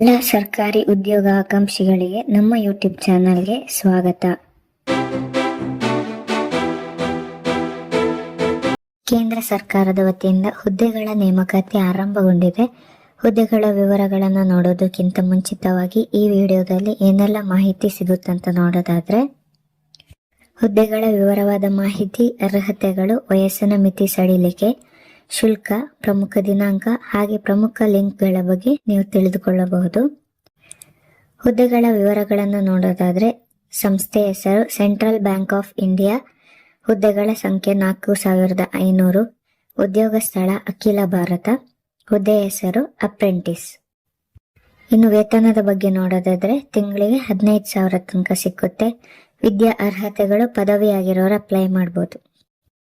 ಎಲ್ಲ ಸರ್ಕಾರಿ ಉದ್ಯೋಗ ಆಕಾಂಕ್ಷಿಗಳಿಗೆ ನಮ್ಮ ಯೂಟ್ಯೂಬ್ ಚಾನಲ್ಗೆ ಸ್ವಾಗತ. ಕೇಂದ್ರ ಸರ್ಕಾರದ ವತಿಯಿಂದ ಹುದ್ದೆಗಳ ನೇಮಕಾತಿ ಆರಂಭಗೊಂಡಿದೆ. ಹುದ್ದೆಗಳ ವಿವರಗಳನ್ನು ನೋಡೋದಕ್ಕಿಂತ ಮುಂಚಿತವಾಗಿ ಈ ವಿಡಿಯೋದಲ್ಲಿ ಏನೆಲ್ಲ ಮಾಹಿತಿ ಸಿಗುತ್ತಂತ ನೋಡೋದಾದ್ರೆ, ಹುದ್ದೆಗಳ ವಿವರವಾದ ಮಾಹಿತಿ, ಅರ್ಹತೆಗಳು, ವಯಸ್ಸಿನ ಮಿತಿ ಸಡಿಲಿಕೆ ಶುಲ್ಕ, ಪ್ರಮುಖ ದಿನಾಂಕ ಹಾಗೆ ಪ್ರಮುಖ ಲಿಂಕ್ಗಳ ಬಗ್ಗೆ ನೀವು ತಿಳಿದುಕೊಳ್ಳಬಹುದು. ಹುದ್ದೆಗಳ ವಿವರಗಳನ್ನು ನೋಡೋದಾದ್ರೆ ಸಂಸ್ಥೆ ಹೆಸರು ಸೆಂಟ್ರಲ್ ಬ್ಯಾಂಕ್ ಆಫ್ ಇಂಡಿಯಾ, ಹುದ್ದೆಗಳ ಸಂಖ್ಯೆ ನಾಲ್ಕು ಸಾವಿರದ ಐನೂರು, ಉದ್ಯೋಗ ಸ್ಥಳ ಅಖಿಲ ಭಾರತ ಹುದ್ದೆ ಹೆಸರು ಅಪ್ರೆಂಟಿಸ್. ಇನ್ನು ವೇತನದ ಬಗ್ಗೆ ನೋಡೋದಾದ್ರೆ ತಿಂಗಳಿಗೆ ಹದಿನೈದು ಸಾವಿರ ತನಕ ಸಿಕ್ಕುತ್ತೆ. ವಿದ್ಯಾ ಅರ್ಹತೆಗಳು ಪದವಿಯಾಗಿರೋರು ಅಪ್ಲೈ ಮಾಡ್ಬೋದು.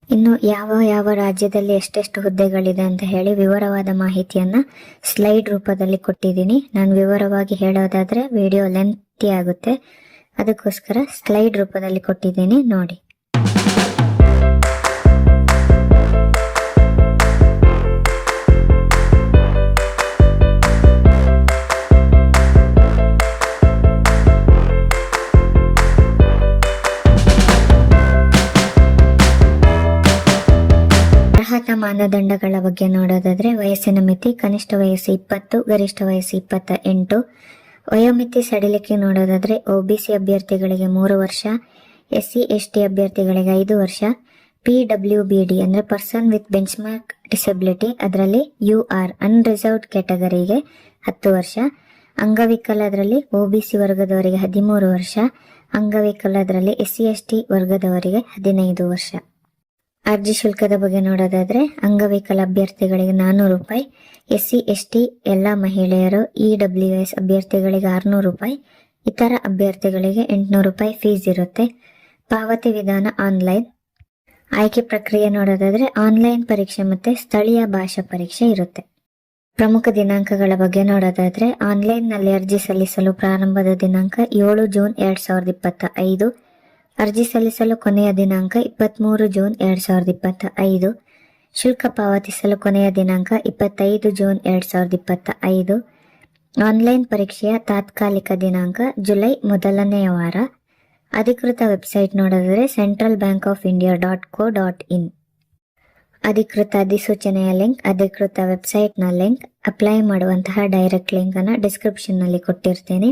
ಇನ್ನು ಯಾವ ಯಾವ ರಾಜ್ಯದಲ್ಲಿ ಎಷ್ಟೆಷ್ಟು ಹುದ್ದೆಗಳಿದೆ ಅಂತ ಹೇಳಿ ವಿವರವಾದ ಮಾಹಿತಿಯನ್ನ ಸ್ಲೈಡ್ ರೂಪದಲ್ಲಿ ಕೊಟ್ಟಿದ್ದೀನಿ. ನಾನು ವಿವರವಾಗಿ ಹೇಳೋದಾದರೆ ವಿಡಿಯೋ ಲೆಂತಿ ಆಗುತ್ತೆ ಅದಕ್ಕೋಸ್ಕರ ಸ್ಲೈಡ್ ರೂಪದಲ್ಲಿ ಕೊಟ್ಟಿದ್ದೀನಿ, ನೋಡಿ. ಮಾನದಂಡಗಳ ಬಗ್ಗೆ ನೋಡೋದಾದ್ರೆ ವಯಸ್ಸಿನ ಮಿತಿ, ಕನಿಷ್ಠ ವಯಸ್ಸು ಇಪ್ಪತ್ತು, ಗರಿಷ್ಠ ವಯಸ್ಸು ಇಪ್ಪತ್ತ ಎಂಟು ವಯೋಮಿತಿ ಸಡಿಲಿಕೆ ನೋಡೋದಾದ್ರೆ ಸಿ ಅಭ್ಯರ್ಥಿಗಳಿಗೆ ಮೂರು ವರ್ಷ ಎಸ್ ಸಿ ಎಸ್ ಟಿ ಅಭ್ಯರ್ಥಿಗಳಿಗೆ ಐದು ವರ್ಷ, ಪಿ ಡಬ್ಲ್ಯೂ ಬಿ ಡಿ ಅಂದ್ರೆ ಪರ್ಸನ್ ವಿತ್ ಬೆಂಚ್ಮಾರ್ಕ್ ಡಿಸಬಿಲಿಟಿ, ಅದರಲ್ಲಿ ಯು ಆರ್ ಅನ್ರಿಸರ್ವ್ಡ್ ಕ್ಯಾಟಗರಿಗೆ ಹತ್ತು ವರ್ಷ, ಅಂಗವಿಕಲ ಅದರಲ್ಲಿ ಒ ಬಿ ಸಿ ವರ್ಗದವರಿಗೆ ಹದಿಮೂರು ವರ್ಷ ಅಂಗವಿಕಲದ್ರಲ್ಲಿ ಎಸ್ ಸಿ ಎಸ್ ಟಿ ವರ್ಗದವರಿಗೆ ಹದಿನೈದು ವರ್ಷ. ಅರ್ಜಿ ಶುಲ್ಕದ ಬಗ್ಗೆ ನೋಡೋದಾದ್ರೆ ಅಂಗವಿಕಲ ಅಭ್ಯರ್ಥಿಗಳಿಗೆ ನಾನ್ನೂರು ರೂಪಾಯಿ ಎಸ್ ಸಿ ಎಸ್ ಟಿ ಎಲ್ಲ ಮಹಿಳೆಯರು ಇ ಡಬ್ಲ್ಯೂ ಎಸ್ ಅಭ್ಯರ್ಥಿಗಳಿಗೆ ಆರುನೂರು ರೂಪಾಯಿ, ಇತರ ಅಭ್ಯರ್ಥಿಗಳಿಗೆ ಎಂಟುನೂರು ರೂಪಾಯಿ ಫೀಸ್ ಇರುತ್ತೆ. ಪಾವತಿ ವಿಧಾನ ಆನ್ಲೈನ್ ಆಯ್ಕೆ ಪ್ರಕ್ರಿಯೆ ನೋಡೋದಾದ್ರೆ ಆನ್ಲೈನ್ ಪರೀಕ್ಷೆ ಮತ್ತೆ ಸ್ಥಳೀಯ ಭಾಷಾ ಪರೀಕ್ಷೆ ಇರುತ್ತೆ. ಪ್ರಮುಖ ದಿನಾಂಕಗಳ ಬಗ್ಗೆ ನೋಡೋದಾದ್ರೆ ಆನ್ಲೈನ್ನಲ್ಲಿ ಅರ್ಜಿ ಸಲ್ಲಿಸಲು ಪ್ರಾರಂಭದ ದಿನಾಂಕ ಏಳು ಜೂನ್ ಎರಡ್ ಸಾವಿರದ ಇಪ್ಪತ್ತ ಐದು ಅರ್ಜಿ ಸಲ್ಲಿಸಲು ಕೊನೆಯ ದಿನಾಂಕ ಇಪ್ಪತ್ತ್ಮೂರು ಜೂನ್ ಎರಡು ಸಾವಿರದ ಇಪ್ಪತ್ತ ಐದು ಶುಲ್ಕ ಪಾವತಿಸಲು ಕೊನೆಯ ದಿನಾಂಕ ಇಪ್ಪತ್ತೈದು ಜೂನ್ ಎರಡು ಸಾವಿರದ ಇಪ್ಪತ್ತ ಐದು ಆನ್ಲೈನ್ ಪರೀಕ್ಷೆಯ ತಾತ್ಕಾಲಿಕ ದಿನಾಂಕ ಜುಲೈ ಮೊದಲನೆಯ ವಾರ. ಅಧಿಕೃತ ವೆಬ್ಸೈಟ್ ನೋಡಿದರೆ central bank of India dot co dot in. ಅಧಿಕೃತ ಅಧಿಸೂಚನೆಯ ಲಿಂಕ್, ಅಧಿಕೃತ ವೆಬ್ಸೈಟ್ನ ಲಿಂಕ್, ಅಪ್ಲೈ ಮಾಡುವಂತಹ ಡೈರೆಕ್ಟ್ ಲಿಂಕನ್ನು ಡಿಸ್ಕ್ರಿಪ್ಷನ್ನಲ್ಲಿ ಕೊಟ್ಟಿರ್ತೀನಿ.